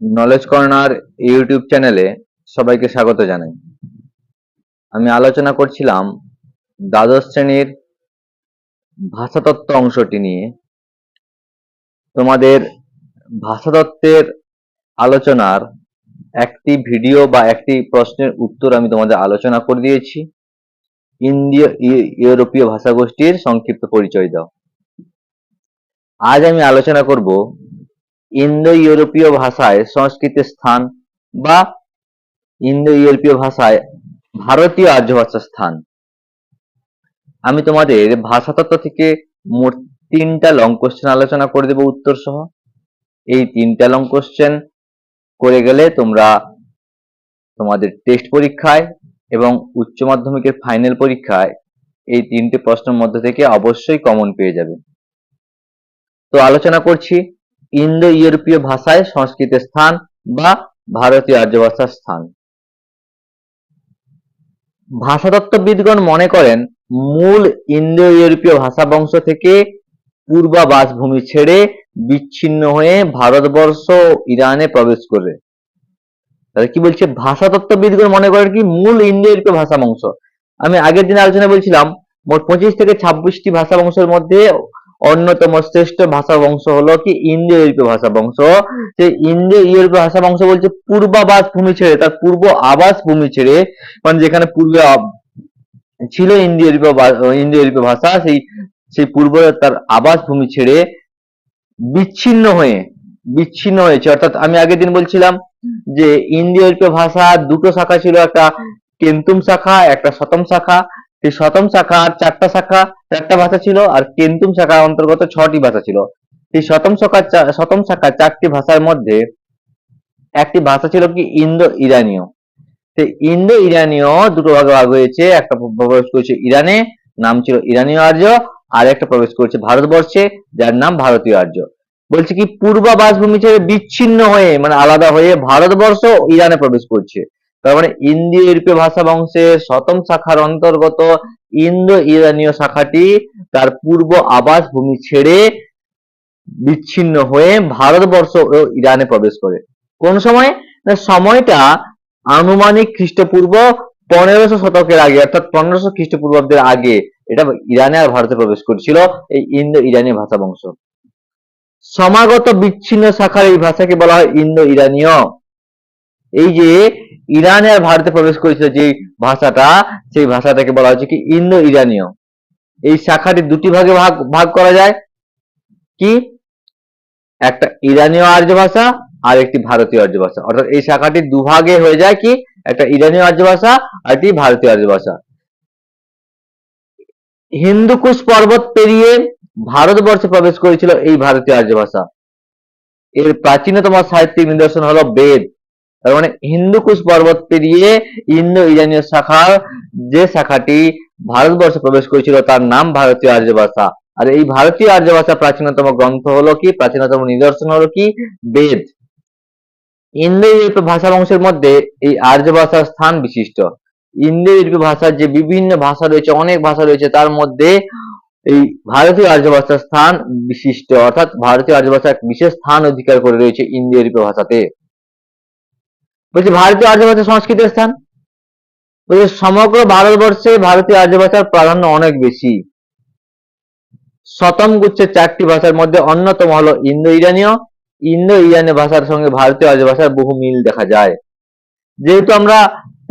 Knowledge corner YouTube চ্যানেলে সবাইকে স্বাগত জানাই। আমি আলোচনা করছিলাম দ্বাদশ শ্রেণির ভাষাতত্ত্ব অংশটি নিয়ে। তোমাদের ভাষাতত্ত্বের আলোচনার একটি ভিডিও বা একটি প্রশ্নের উত্তর আমি তোমাদের আলোচনা করে দিয়েছি। ইন্ডিয় ইউরোপীয় ভাষাগোষ্ঠীর সংক্ষিপ্ত পরিচয় দাও। আজ আমি আলোচনা করব ইন্দো ইউরোপীয় ভাষায় সংস্কৃতের স্থান বা ইন্দো ইউরোপীয় ভাষায় ভারতীয় আর্য ভাষার স্থান। আমি তোমাদের ভাষাতত্ত্ব থেকে মোট তিনটা লং কোশ্চেন আলোচনা করে দেব উত্তর সহ এই তিনটা লং কোশ্চেন করে গেলে তোমরা তোমাদের টেস্ট পরীক্ষায় এবং উচ্চ মাধ্যমিকের ফাইনাল পরীক্ষায় এই তিনটে প্রশ্নের মধ্যে থেকে অবশ্যই কমন পেয়ে যাবে। তো আলোচনা করছি। ইন্দো ইউরোপীয় ভাষায় সংস্কৃতের স্থান বা ভারতীয় আর্য ভাষার স্থান। ভাষাতত্ত্ববিদগণ মনে করেন, মূল ইন্দো ইউরোপীয় ভাষা বংশ থেকে পূর্বাবাস ভূমি ছেড়ে বিচ্ছিন্ন হয়ে ভারতবর্ষ ইরানে প্রবেশ করে। তাহলে কি বলছে? ভাষাতত্ত্ববিদগণ মনে করেন কি? মূল ইন্দো ইউরোপীয় ভাষা বংশ আমি আগের দিন আলোচনা বলছিলাম, মোট পঁচিশ থেকে ছাব্বিশটি ভাষা বংশের মধ্যে অন্যতম শ্রেষ্ঠ ভাষা বংশ হলো কি? ইন্দো ইউরোপীয় ভাষা বংশ। সেই ইন্দো ইউরোপীয় ভাষা বংশ বলছে পূর্বাবাস ভূমি ছেড়ে, তার পূর্ব আবাস ভূমি ছেড়ে মানে যেখানে পূর্বে ছিল ইন্দো ইউরোপীয় ইন্দো ইউরোপীয় ভাষা, সেই সেই পূর্ব তার আবাস ভূমি ছেড়ে বিচ্ছিন্ন হয়ে, বিচ্ছিন্ন হয়েছে। অর্থাৎ আমি আগের দিন বলছিলাম যে ইন্দো ইউরোপীয় ভাষা দুটো শাখা ছিল, একটা কেন্তুম শাখা, একটা শতম শাখা। সেই শতম শাখার চারটা শাখা চারটা ভাষা ছিল আর কেন্তুম শাখার অন্তর্গত ছটি ভাষা ছিল। সেই শতম শাখার চা- শতম শাখার চারটি ভাষার মধ্যে একটি ভাষা ছিল কি ইন্দো ইরানীয় সেই ইন্দো ইরানীয় দুটো ভাগে ভাগ হয়েছে। একটা প্রবেশ করেছে ইরানে, নাম ছিল ইরানীয় আর্য, আর একটা প্রবেশ করেছে ভারতবর্ষে, যার নাম ভারতীয় আর্য। বলছে কি পূর্বাবাস ভূমি ছেড়ে বিচ্ছিন্ন হয়ে মানে আলাদা হয়ে ভারতবর্ষ ইরানে প্রবেশ করছে। তার মানে ইন্দো ইউরোপীয় ভাষা বংশের শতম শাখার অন্তর্গত ইন্দো ইরানীয় শাখাটি তার পূর্ব আবাস ভূমি ছেড়ে বিচ্ছিন্ন হয়ে ভারতবর্ষ ও ইরানে প্রবেশ করে। কোন সময়? না, সময়টা আনুমানিক খ্রিস্টপূর্ব পনেরোশো শতকের আগে, অর্থাৎ পনেরোশো খ্রিস্টপূর্বাব্দের আগে এটা ইরানে আর ভারতে প্রবেশ করেছিল এই ইন্দো ইরানীয় ভাষা বংশ। সমাগত বিচ্ছিন্ন শাখার এই ভাষাকে বলা হয় ইন্দো ইরানীয়। এই যে ইরানে আর ভারতে প্রবেশ করেছিল যে ভাষাটা, সেই ভাষাটাকে বলা হচ্ছে কি? ইন্দো ইরানীয় এই শাখাটি দুটি ভাগে ভাগ ভাগ করা যায়। কি? একটা ইরানীয় আর্য ভাষা আর একটি ভারতীয় আর্য ভাষা। অর্থাৎ এই শাখাটি দুভাগে হয়ে যায় কি? একটা ইরানীয় আর্য ভাষা আর একটি ভারতীয় আর্য ভাষা। হিন্দুকুশ পর্বত পেরিয়ে ভারতবর্ষে প্রবেশ করেছিল এই ভারতীয় আর্য ভাষা। এর প্রাচীনতম সাহিত্যিক নিদর্শন হলো বেদ। তার মানে হিন্দুকুশ পর্বত পেরিয়ে ইন্দো ইরানীয় শাখার যে শাখাটি ভারতবর্ষে প্রবেশ করেছিল, তার নাম ভারতীয় আর্য ভাষা। আর এই ভারতীয় আর্য ভাষা প্রাচীনতম গ্রন্থ হলো কি? প্রাচীনতম নিদর্শন হলো কি? বেদ। ইন্দো ইউরোপীয় ভাষা বংশের মধ্যে এই আর্য ভাষার স্থান বিশিষ্ট। ইন্দো ইউরোপীয় ভাষার যে বিভিন্ন ভাষা রয়েছে, অনেক ভাষা রয়েছে, তার মধ্যে এই ভারতীয় আর্য ভাষার স্থান বিশিষ্ট। অর্থাৎ ভারতীয় আর্য ভাষা এক বিশেষ স্থান অধিকার করে রয়েছে ইন্দো ইউরোপীয় ভাষাতে। বলছি ভারতীয় আর্য ভাষা সংস্কৃতের স্থান? বলছে সমগ্র ভারতবর্ষে ভারতীয় আর্য ভাষার প্রাধান্য অনেক বেশি। শতম গুচ্ছের চারটি ভাষার মধ্যে অন্যতম হলো ইন্দো ইরানীয় ইন্দো ইরানীয় ভাষার সঙ্গে ভারতীয় আর্য ভাষার বহু মিল দেখা যায়। যেহেতু আমরা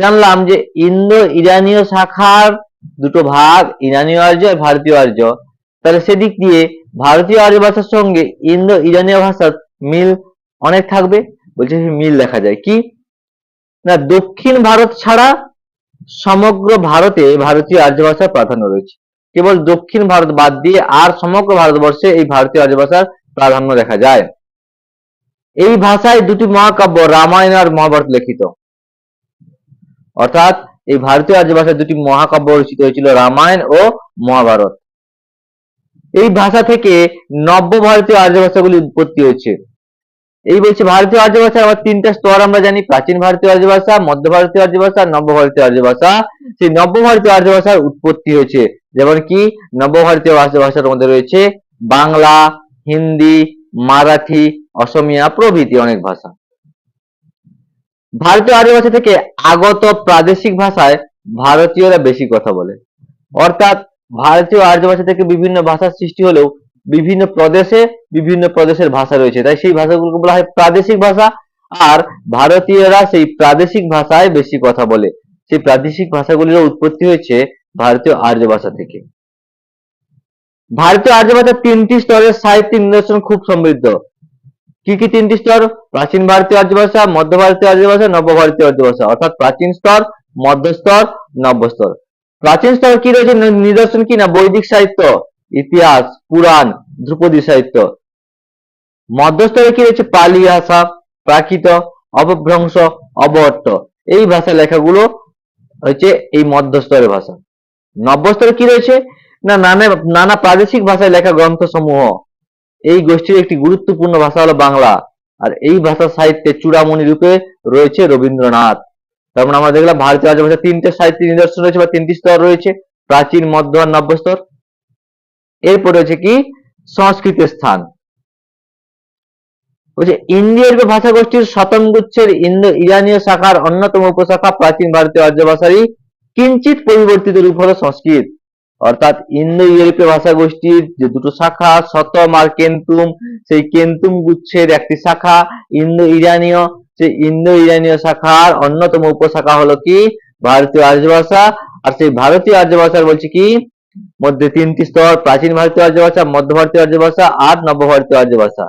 জানলাম যে ইন্দো ইরানীয় শাখার দুটো ভাগ ইরানীয় আর্য আর ভারতীয় আর্য, তাহলে সেদিক দিয়ে ভারতীয় আর্য ভাষার সঙ্গে ইন্দো ইরানীয় ভাষার মিল অনেক থাকবে? বলছে মিল দেখা যায়। কি? না, দক্ষিণ ভারত ছাড়া সমগ্র ভারতে ভারতীয় আর্য ভাষার প্রাধান্য রয়েছে। কেবল দক্ষিণ ভারত বাদ দিয়ে আর সমগ্র ভারতবর্ষে এই ভারতীয় আর্য ভাষার প্রাধান্য দেখা যায়। এই ভাষায় দুটি মহাকাব্য, রামায়ণ আর মহাভারত লিখিত। অর্থাৎ এই ভারতীয় আর্য ভাষায় দুটি মহাকাব্য রচিত হয়েছিল রামায়ণ ও মহাভারত। এই ভাষা থেকে নব্য ভারতীয় আর্য ভাষাগুলি উৎপত্তি হয়েছে। এই বলছে ভারতীয় আর্য ভাষার আবার তিনটা স্তর আমরা জানি, প্রাচীন ভারতীয় আর্য ভাষা, মধ্য ভারতীয় আর্য ভাষা আর নব্য ভারতীয় আর্য ভাষা। সেই নব্য ভারতীয় আর্য ভাষার উৎপত্তি হয়েছে, যেমন কি? নব্য ভারতীয় আর্য ভাষার মধ্যে রয়েছে বাংলা, হিন্দি, মারাঠি, অসমিয়া প্রভৃতি অনেক ভাষা। ভারতীয় আর্য ভাষা থেকে আগত প্রাদেশিক ভাষায় ভারতীয়রা বেশি কথা বলে। অর্থাৎ ভারতীয় আর্য ভাষা থেকে বিভিন্ন ভাষার সৃষ্টি হলেও বিভিন্ন প্রদেশে বিভিন্ন প্রদেশের ভাষা রয়েছে। তাই সেই ভাষাগুলোকে বলা হয় প্রাদেশিক ভাষা। আর ভারতীয়রা সেই প্রাদেশিক ভাষায় বেশি কথা বলে। সেই প্রাদেশিক ভাষাগুলির উৎপত্তি হয়েছে ভারতীয় আর্য ভাষা থেকে। ভারতীয় আর্য ভাষা তিনটি স্তরের সাহিত্যিক নিদর্শন খুব সমৃদ্ধ। কি কি তিনটি স্তর? প্রাচীন ভারতীয় আর্য ভাষা, মধ্য ভারতীয় আর্য ভাষা নব ভারতীয় আর্য ভাষা। অর্থাৎ প্রাচীন স্তর, মধ্য স্তর, নব্য স্তর। প্রাচীন স্তর কি রয়েছে? নিদর্শন কি না? বৈদিক সাহিত্য। ইতিহাস, পুরাণ, ধ্রুপদী সাহিত্য। মধ্যস্তরে কি রয়েছে? পালি ভাষা, প্রাকৃত, অপভ্রংশ, অবহট্ট। এই ভাষা লেখাগুলো হচ্ছে এই মধ্যস্তরের ভাষা। নব্যস্তরে কি রয়েছে? না, নানা প্রাদেশিক ভাষায় লেখা গ্রন্থ সমূহ এই গোষ্ঠীর একটি গুরুত্বপূর্ণ ভাষা হলো বাংলা। আর এই ভাষা সাহিত্যে চূড়ামণি রূপে রয়েছে রবীন্দ্রনাথ। তার মানে আমরা দেখলাম ভারতীয় রাজ্য ভাষা তিনটে সাহিত্যিক নিদর্শন রয়েছে বা তিনটি স্তর রয়েছে। প্রাচীন, মধ্য আর নব্য স্তর এরপর রয়েছে কি? সংস্কৃতের স্থান। বলছে ইন্ডিয় ভাষা গোষ্ঠীর শতম গুচ্ছের ইন্দো ইরানীয় শাখার অন্যতম উপশাখা প্রাচীন ভারতীয় আর্য ভাষারই কিঞ্চিত পরিবর্তিত রূপ হলো সংস্কৃত। অর্থাৎ ইন্দো ইউরোপীয় ভাষা গোষ্ঠীর যে দুটো শাখা শতম আর কেন্তুম, সেই কেন্তুম গুচ্ছের একটি শাখা ইন্দো ইরানীয়, সেই ইন্দো ইরানীয় শাখার অন্যতম উপশাখা হলো কি? ভারতীয় আর্য ভাষা আর সেই ভারতীয় আর্য ভাষার বলছে কি? মধ্যে তিনটি স্তর, প্রাচীন ভারতীয় আর্য ভাষা মধ্য ভারতীয় আর্য ভাষা আর নব ভারতীয় আর্য ভাষা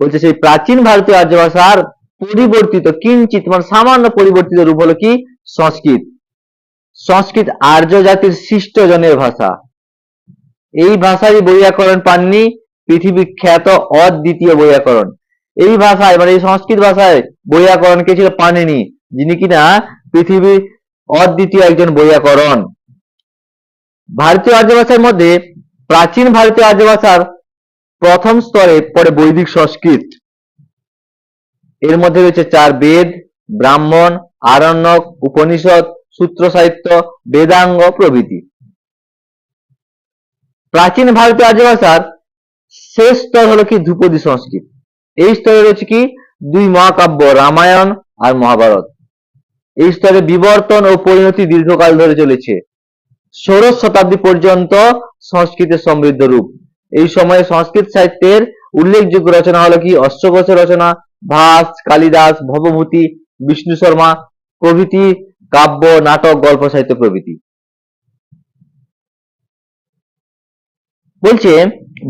বলছে সেই প্রাচীন ভারতীয় আর্য ভাষার পরিবর্তিত কিঞ্চিত মানে সামান্য পরিবর্তিত রূপ হলো কি? সংস্কৃত। সংস্কৃত আর্য জাতির সৃষ্ট জনের ভাষা। এই ভাষারই বৈয়াকরণ পাননি পৃথিবী খ্যাত অদ্বিতীয় বৈয়াকরণ এই ভাষায় মানে এই সংস্কৃত ভাষায় বৈয়াকরণ কে ছিল? পানিনি। যিনি কিনা পৃথিবীর অদ্বিতীয় একজন বৈয়াকরণ ভারতীয় আর্য ভাষার মধ্যে প্রাচীন ভারতীয় আর্য ভাষার প্রথম স্তরে পড়ে বৈদিক সংস্কৃত। এর মধ্যে রয়েছে চার বেদ, ব্রাহ্মণ, আরণ্যক, উপনিষদ, সূত্র সাহিত্য, বেদাঙ্গ প্রভৃতি। প্রাচীন ভারতীয় আর্য ভাষার শেষ স্তর হলো কি ধ্রুপদী সংস্কৃত। এই স্তরে রয়েছে কি দুই মহাকাব্য, রামায়ণ আর মহাভারত। এই স্তরে বিবর্তন ও পরিণতি দীর্ঘকাল ধরে চলেছে। ষোড়শ শতাব্দী পর্যন্ত সংস্কৃতের সমৃদ্ধ রূপ। এই সময়ে সংস্কৃত সাহিত্যের উল্লেখযোগ্য রচনা হলো কি? অশ্বঘোষের রচনা, ভাস, কালিদাস, ভবভূতি, বিষ্ণু শর্মা, প্রভৃতি, কাব্য, নাটক, গল্প, সাহিত্য প্রভৃতি। বলছে,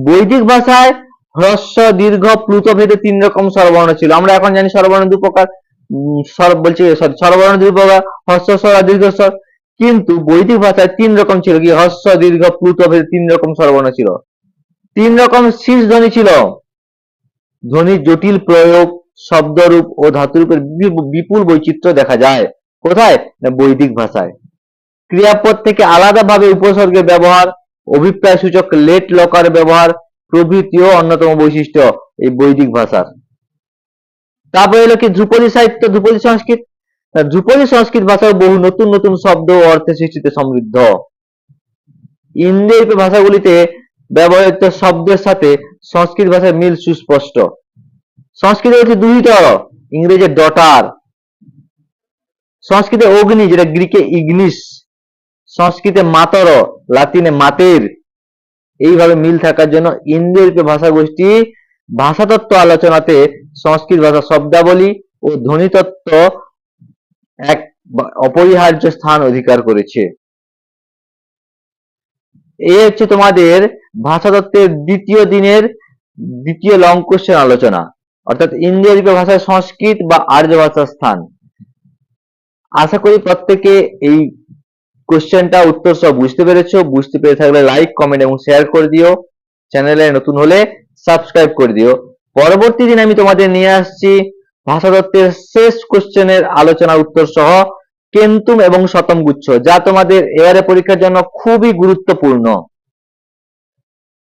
বৈদিক ভাষায় হ্রস্ব, দীর্ঘ, প্লুত ভেদে তিন রকম স্বরবর্ণ ছিল। আমরা এখন জানি স্বরবর্ণ দু প্রকার। বলছি স্বরবর্ণ দুই প্রকার। হ্রস্ব, স্বর আর দীর্ঘ স্বর। কিন্তু বৈদিক ভাষায় তিন রকম ছিল কি? হ্রস্ব দীর্ঘ, প্লুত তিন রকম স্বরবর্ণ ছিল। তিন রকম শীর্ষ ধ্বনি ছিল। ধ্বনির জটিল প্রয়োগ, শব্দরূপ ও ধাতুরূপের বিপুল বৈচিত্র্য দেখা যায়। কোথায়? না, বৈদিক ভাষায়। ক্রিয়াপদ থেকে আলাদাভাবে উপসর্গের ব্যবহার, অভিপ্রায় সূচক লেট লকার ব্যবহার প্রভৃতিও অন্যতম বৈশিষ্ট্য এই বৈদিক ভাষার। তারপরে এলো কি ধ্রুপদী সাহিত্য, ধ্রুপদী সংস্কৃত? ধ্রুপদী সংস্কৃত ভাষার বহু নতুন নতুন শব্দ ও অর্থের সৃষ্টিতে সমৃদ্ধ। ইন্দো ভাষাগুলিতে ব্যবহৃত শব্দের সাথে সংস্কৃত ভাষার মিল সুস্পষ্ট। সংস্কৃতে হচ্ছে দুহিত। ইংরেজের ডটার। সংস্কৃতে অগ্নি, যেটা গ্রিকে ইগনিস। সংস্কৃতে মাতর, লাতিনে মাতের। এইভাবে মিল থাকার জন্য ইন্দো ভাষা গোষ্ঠী ভাষাতত্ত্ব আলোচনাতে সংস্কৃত ভাষা শব্দাবলী ও ধ্বনিতত্ত্ব এক অপরিহার্য স্থান অধিকার করেছে। এই হচ্ছে তোমাদের ভাষাতত্ত্বের দ্বিতীয় দিনের দ্বিতীয় লং কোশ্চেন আলোচনা, অর্থাৎ ইন্দো ইউরোপীয় ভাষায় সংস্কৃত বা আর্য ভাষার স্থান। আশা করি প্রত্যেকে এই কোশ্চেনটা উত্তর সব বুঝতে পেরেছ। বুঝতে পেরে থাকলে লাইক, কমেন্ট এবং শেয়ার করে দিও। চ্যানেলে নতুন হলে সাবস্ক্রাইব করে দিও। পরবর্তী দিন আমি তোমাদের নিয়ে আসছি ভাষাতত্ত্বের শেষ কোশ্চেনের আলোচনা উত্তর সহ কেন্তুম এবং শতম গুচ্ছ, যা তোমাদের এয়ারে পরীক্ষার জন্য খুবই গুরুত্বপূর্ণ।